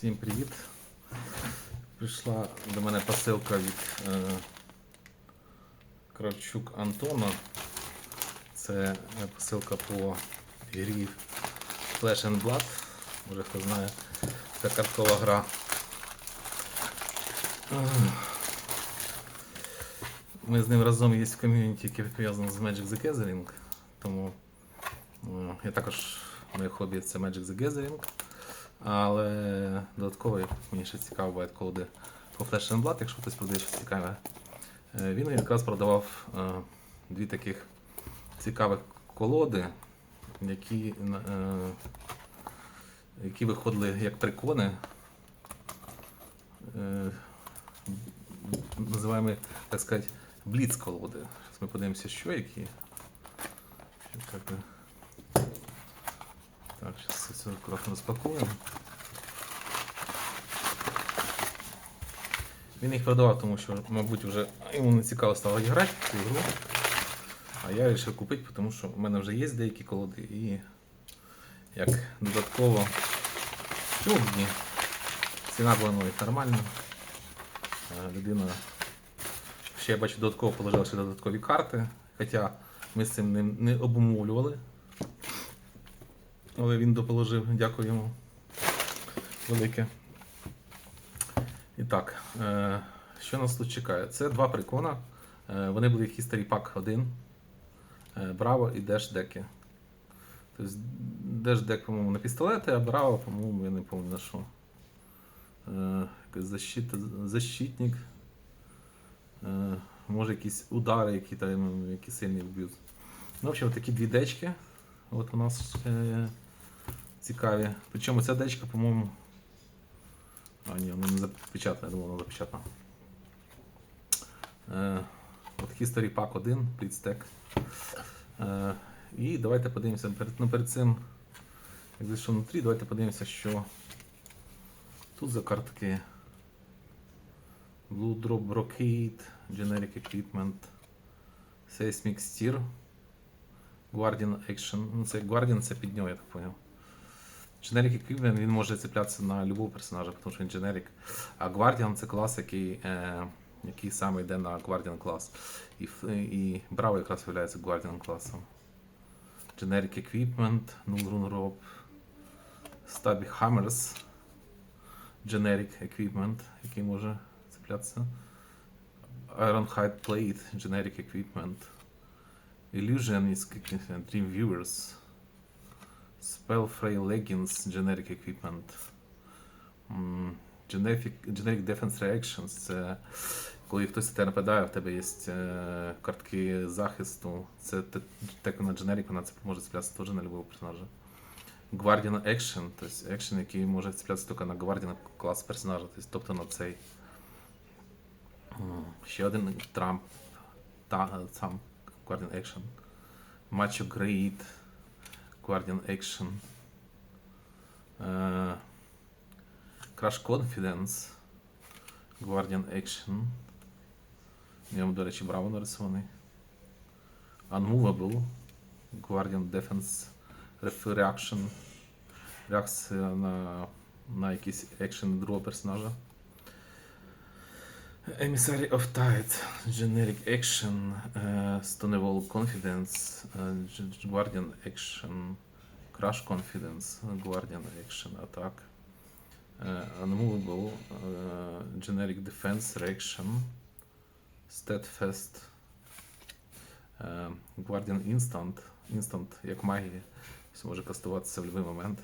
Всім привіт. Прийшла до мене посилка від е, Кравчук Антона. Це е, посилка по грі Flash and Blood. Може хто знає, це карткова гра. Ми з ним разом є в ком'юніті, яке пов'язане з Magic the Gathering. Тому е, я також моє хобі це Magic the Gathering. Але додатково мені ще цікаво буває колоди по Flash and Blood, якщо хтось продає щось цікаве. Е, Він якраз продавав е, дві таких цікавих колоди, які, е, які виходили як трикони. Е, називаємо, так сказати, бліц колоди. Зараз ми подивимося, що які. Так, би. так зараз це все акуратно розпакуємо. Він їх продавав, тому що, мабуть, вже йому не цікаво стало грати цю гру. А я вирішив купити, тому що в мене вже є деякі колоди і як додатково сьогодні ціна була навіть нормальна. Е, Людина ще я бачу додатково положила ще додаткові карти, хоча ми з цим не обумовлювали. Але він доположив, дякую йому. Велике. І так, е, що нас тут чекає? Це два прикона. Е, вони були як History Pack 1, е, Браво і Dash деки. Тобто Dash дек, по-моєму, на пістолети, а Браво, по-моєму, я не пам'ятаю що. Якась защитник. Може якісь удари, які, там, які сильні вб'ють. Ну, в общем, такі дві дечки. От у нас цікаві. Причому ця дечка, по-моєму. А, ні, вона не запечатана, я думав, вона запечатана. От History Pack 1, Blitztec. Е, і давайте подивимося перед, ну, перед цим, як зайшов внутрі, давайте подивимося, що тут за картки. Blue Drop Brocade, Generic Equipment, Seismic Steer, Guardian Action. Ну, це Guardian це під нього, я так понял. Generic Equipment він може цеплятися на любого персонажа, тому що він Generic. А Guardian це клас, який, е, який саме йде на Guardian клас. І, і Bravo якраз є Guardian класом. Generic Equipment, Null Rune Rope, Stubby Hammers, Generic Equipment, який може цеплятися. Ironhide Plate, Generic Equipment. Equipment, Dream Viewers. Spellfray Leggings, Generic Equipment. Generic, Generic Defense Reactions це коли хтось тебе нападає, в тебе є е, картки захисту. Це так на Generic, вона це може цеплятися теж на любого персонажа. Guardian Action, тобто екшен, який може цеплятися тільки на Guardian клас персонажа, тобто на цей. Ще один Трамп. Guardian Action. Macho Great. Guardian Action. Е, Crash Confidence. Guardian Action. В ньому, до речі, браво нарисований. Unmovable. Guardian Defense Reaction. Реакція на, на якийсь екшен другого персонажа. Emissary of Tide, Generic Action, uh, Stonewall Confidence, uh, G- Guardian Action, Crash Confidence, Guardian Action Attack, uh, Unmovable, uh, Generic Defense Reaction, Steadfast, uh, Guardian Instant, Instant як магія, все може кастуватися в будь-який момент.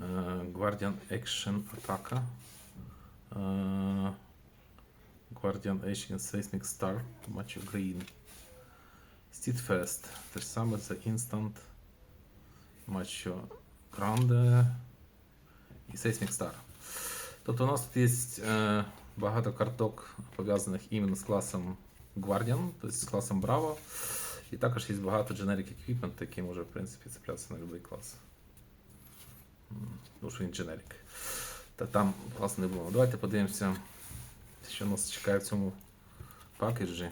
Uh, Guardian Action Атака. Uh, Guardian Ancient Seismic Star, Macho Green. Steadfast, те ж саме це Instant, Macho Grande і Seismic Star. Тобто у нас тут є е, багато карток пов'язаних іменно з класом Guardian, тобто з класом Bravo. І також є багато Generic Equipment, який може в принципі цеплятися на будь-який клас. Тому що він Generic. Та там класно не було. Давайте подивимося, що нас чекає в цьому пакеджі.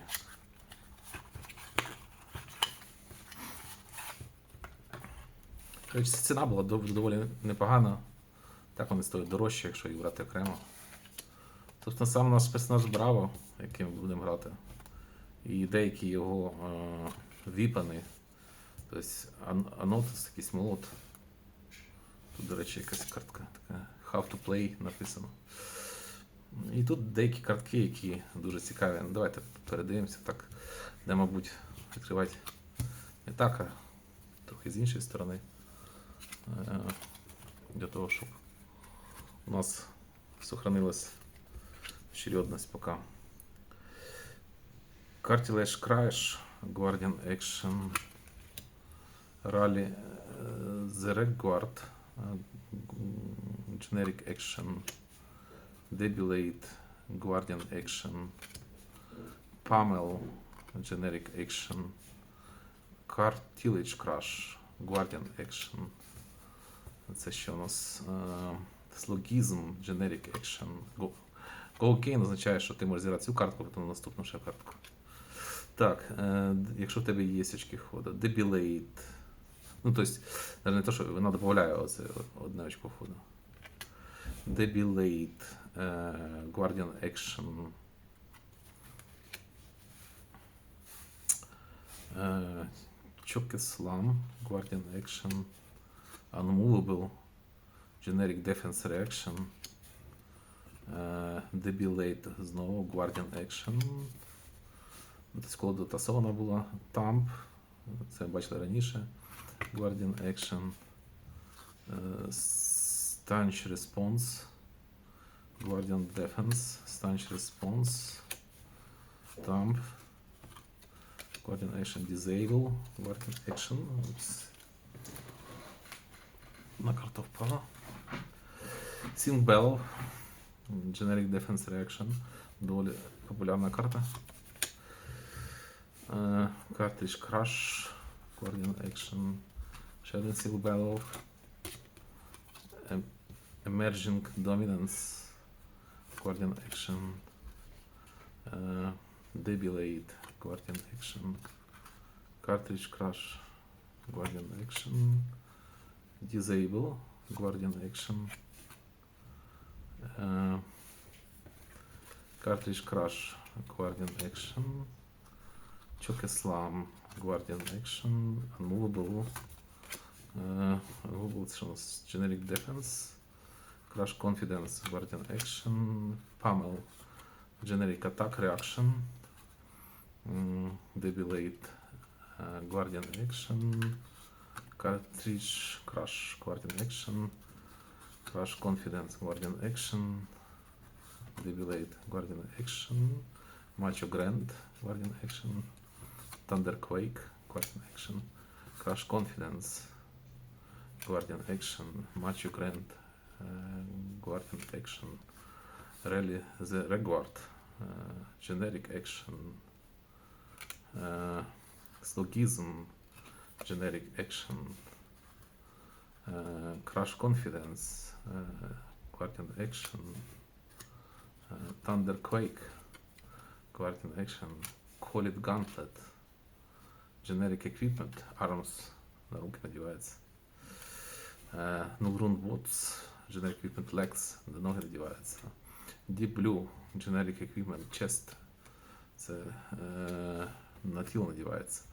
Ціна була доволі непогана. Так вони стоять дорожче, якщо їх брати окремо. Тобто сам наш персонаж Браво, яким будемо грати, і деякі його е, віпани. Тобто ан- анотис, якийсь молот. Тут, до речі, якась картка така How to play написано. І тут деякі картки, які дуже цікаві. Ну, давайте передивимося так, де, мабуть, відкривати не так, а трохи з іншої сторони. Е, Для того, щоб у нас сохранилась очередность пока. Cartilage Crash, Guardian Action, Rally э, The Red Guard, э, Generic Action, Debilate, Guardian Action, Pamel, Generic Action, Cartilage Crash, Guardian Action. Це ще у нас е, слогізм, Generic Action. Go, Go означає, що ти можеш зіграти цю картку, потім наступну ще картку. Так, е, якщо в тебе є очки ходу, Debilate. Ну, тобто, не то, що вона додає одне очко ходу. Debilate, е, Guardian Action. Е, Choke Slam, Guardian Action. Unmovable, Generic Defense Reaction. Е, Debilate знову, Guardian Action. Десь дотасована була. Tamp. Це бачили раніше. Guardian Action. Е, Stanch Response. Guardian Defense. Stanch Response. Tamp. Guardian Action Disable. Guardian Action. Упс. На карту впала. Sing Bell. Generic Defense Reaction. Доволі популярна карта. Е, Cartridge Crush. Guardian Action. Ще один Seal Battle. Em- Emerging Dominance. Guardian Action. Debilate. Guardian Action. Cartridge Crush. Guardian Action. Disable. Guardian Action. Е, Cartridge Crush. Guardian Action. Choke Slam. Guardian Action. Unmovable. Э, Google Trends, Generic Defense, Crash э, Confidence, Guardian Action, Pamel, Generic Attack Reaction, debilitate, Guardian Action, Cartridge Crash, Guardian Action, Crash Confidence, Guardian Action, debilitate, Guardian Action, Macho Grand, Guardian Action, Thunderquake, Guardian Action, Crash Confidence, Guardian Action. Macho Grand. е, Guardian Action. Rally the Regard. е, Generic Action. е, Slogism. Generic Action. е, Crash Confidence. е, Guardian Action. е, Thunderquake. Guardian Action. Call it Gauntlet. Generic Equipment. Arms. На руки надівається. Е, Nugrun Boots. Generic Equipment Legs. На ноги надівається. Deep Blue. Generic Equipment Chest. Це е, на тіло надівається.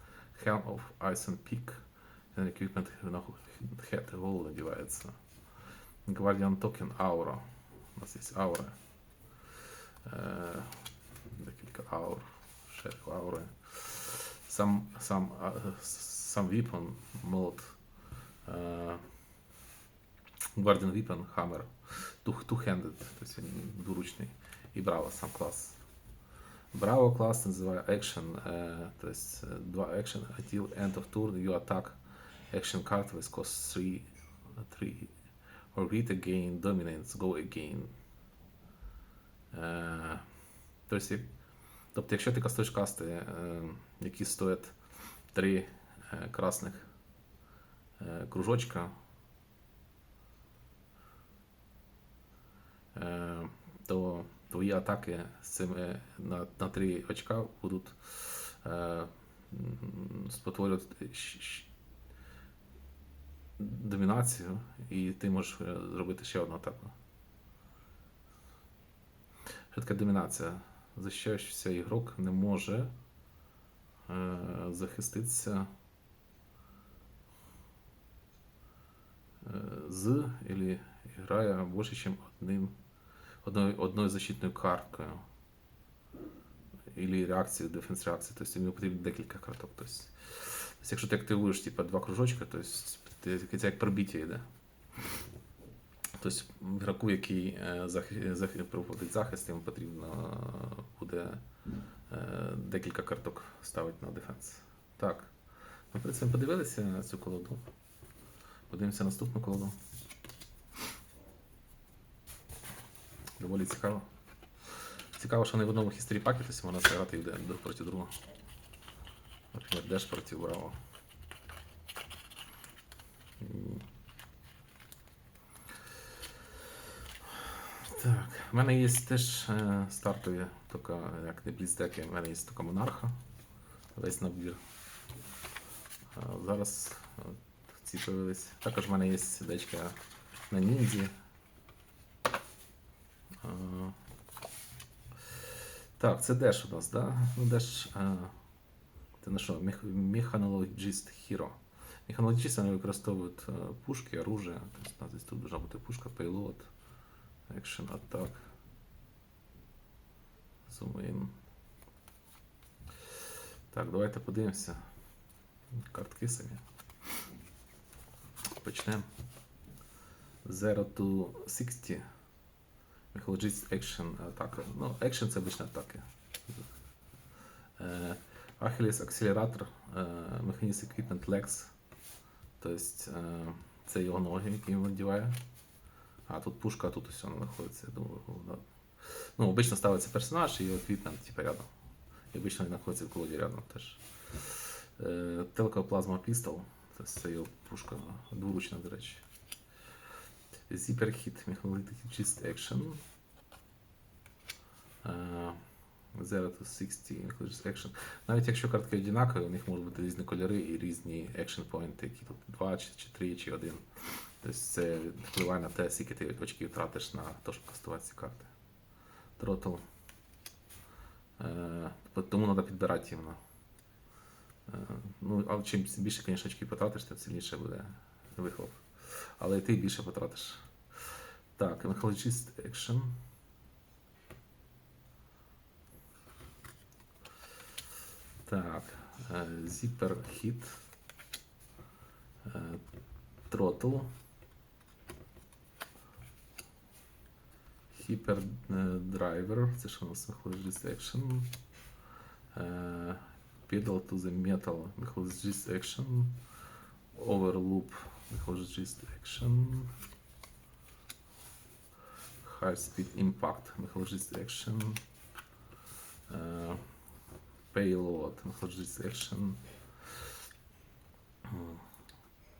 Helm of Ice and Peak. Generic Equipment на head, голову надівається. Guardian Token Aura. У нас є аура. Е, декілька аур. Ще аури. Сам, сам, сам Weapon, молот. Е, Guardian Weapon, Hammer. Two- Two-handed, тобто він двуручний. І Браво сам клас. Браво клас називає Action, е, тобто е, два Action until end of turn you attack action card with cost 3, 3 or read again, dominates, go again. Тобто, як- тобто, якщо ти кастуєш касти, які стоять 3 е, красних кружочка, то твої атаки з цими на, на 3 очка будуть е, спотворювати домінацію, і ти можеш е, зробити ще одну атаку. Що таке домінація? Захищаючийся ігрок не може е, захиститися е, з или грає більше, ніж одним, одною, одною защитною карткою. Или реакції, дефенс реакції. Тобто йому потрібно декілька карток. Тобто, тобто якщо ти активуєш типа, два кружочка, то ти- це як пробиття йде. Тобто ігроку, який е, проводить захист, йому потрібно е, буде е, декілька карток ставити на дефенс. Так. Ми, в принципі, подивилися цю колоду. Подивимося наступну колоду. Доволі цікаво. Цікаво, що вони в одному хісторі пакі, тобто можна зіграти і один проти другого. Наприклад, Деш проти Браво. Так, в мене є теж е, стартові, тільки як не бліздеки, в мене є тільки монарха. Весь набір. А зараз от, ці появились. Також в мене є дечка на ніндзі. Так, це Деш у нас, да? Ну, Деш. А, це на що? Механологіст Hero. Механологісти вони використовують е, пушки, оружие. Тобто, тут должна бути пушка, action, attack. Zoom in. Так, давайте подивимося. Картки самі. Почнемо. 0 to 60. Mythologist Action атака. Ну, Action це атака. Е, Achilles акселератор, механізм Equipment Lex. Тобто це його ноги, які він надіває. А тут пушка, а тут усе знаходиться. Я думаю, вона... Ну, обично ставиться персонаж і його equipment, типу, рядом. І обично він знаходиться в колоді рядом теж. Телекоплазма Pistol. Це його пушка дворучна, до речі. Zipper Hit Mechanologist Action. Е, Zero to 60 Mechanologist Action. Навіть якщо картки однакові, у них можуть бути різні кольори і різні action поінти, які тут 2, чи, чи 3, чи 1. Тобто це впливає на те, скільки ти очків втратиш на те, щоб кастувати ці карти. Throttle. Е, тому треба підбирати іменно. Е, ну, але чим більше, звісно, очків потратиш, тим сильніше буде вихлоп. Але і ти більше потратиш. Так, Mythologist Action. Так, е, Zipper Hit. Е, Throttle. Hyper е, Driver. Це що у нас Mythologist Action. Е, Pedal to the Metal. Mythologist Action. Overloop. Mythologies Action. High Speed Impact, Mythologies Action. Uh, payload, Mythologies Action.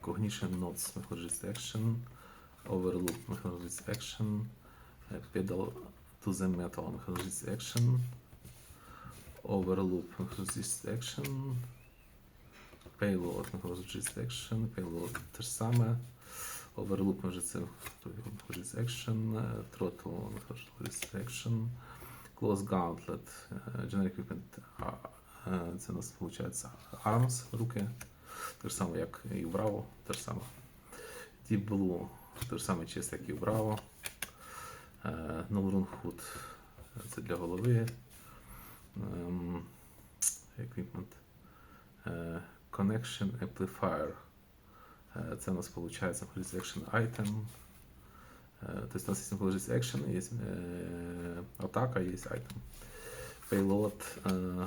Cognition Nodes, Mythologies Action. Overloop, Mythologies Action. Uh, pedal to the Metal, Mythologies Action. Overloop, Mythologies Action. Payload, Mythologist Action, Payload те ж саме. Overloop ми вже це Mythologist Action, е, Throttle, Mythologist Action, Close Gauntlet, е, Generic Equipment, е, це у нас виходить Arms, руки, те ж саме, як і в Bravo. Deep Blue, те ж саме чисто, як і в Bravo. Е, No Run Hood, це для голови. Ем, Equipment. Е, Connection Amplifier. Е, Це у нас виходить Mythologist Action Item. Е, Тобто у нас є Mythologist Action, є е, атака, є item. Payload. е,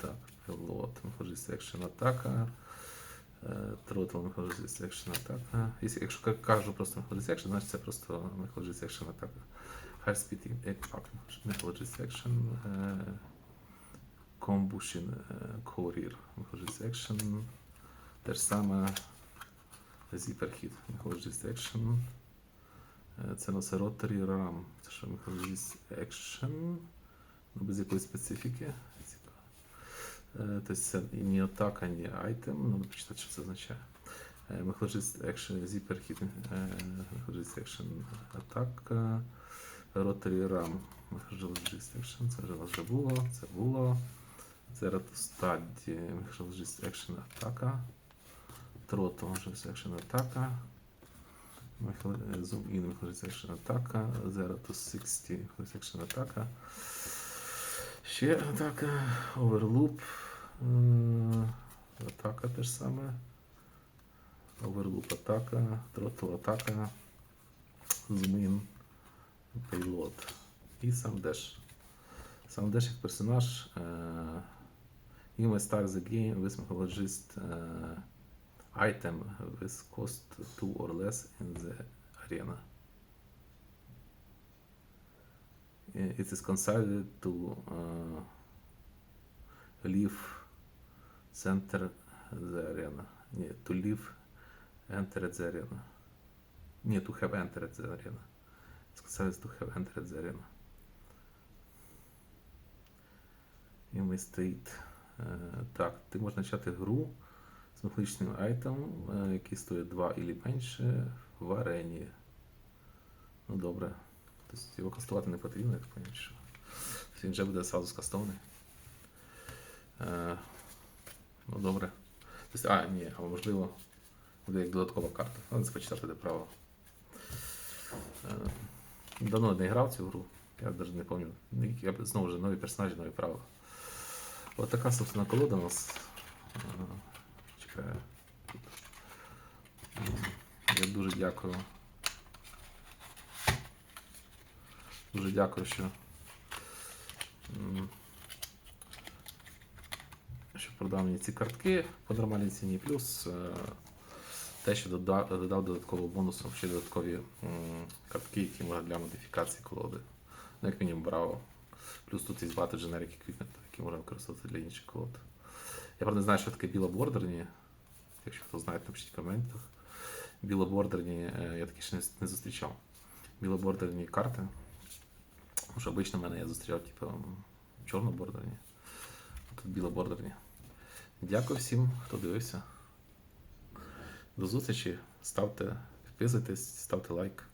Так, Payload, Mythologist Action атака. Е, Throttle Mythologist Action атака. Якщо, кажу просто Mythologist Action, значить це просто Mythologist Action атака. High Speed Impact Mythologist Action. Combustion е, Courier Mythologist Action. Те ж саме Hit Mythologist Action. Це Rotary Ram. Це що Mythologist Action. Ну, без якоїсь специфіки. Тобто це ні атака, ні айтем. Надо почитати, що це означає. Мехлоджист Action Hit. Мехлоджист Action атака. Rotary Ram. Мехлоджист Action. Це вже у вас вже було. Це було. Зератостаді. Мехлоджист Action атака. Трото. Мехлоджист Action атака. Zoom in. Мехлоджист Action атака. Zero to 60. Мехлоджист Action атака. Ще атака. Overloop. Атака те ж саме. Overloop атака. Throttle атака. Zoom in. Payload. І сам Dash. Сам Dash як персонаж. е, You may start the game with mythologist uh, item with cost 2 or less in the arena. It is considered to uh, leave center the arena, yeah, to leave entered the arena, yeah, to have entered the arena. It's considered to have entered the arena. You may state Е, Так, ти можеш почати гру з механічним айтемом, е, який стоїть 2 і менше в арені. Ну добре. Тобто його кастувати не потрібно, я так розумію, що він вже буде сразу скастований. Е, Ну добре. Тобто, а, ні, а можливо, буде як додаткова карта. Треба це почитати де право. Давно не грав цю гру, я навіть не пам'ятаю. Я знову ж нові персонажі, нові правила. От така, собственно, колода у нас е, чекає. Я дуже дякую. Дуже дякую, що. Що продав мені ці картки по нормальній ціні. Плюс е, те, що додав, додав додатково бонусом ще додаткові картки, які можна для модифікації колоди. Ну, як мінімум, браво. Плюс тут є багато generic equipment, які можна використовувати для інших колод. Я правда не знаю, що таке білобордерні. Якщо хто знає, напишіть в коментах. Білобордерні, е, я такі ще не, зустрічав. Білобордерні карти. Тому що обично в мене я зустрічав, типу, чорнобордерні. А Тут білобордерні. Дякую всім, хто дивився. До зустрічі. Ставте, підписуйтесь, ставте лайк.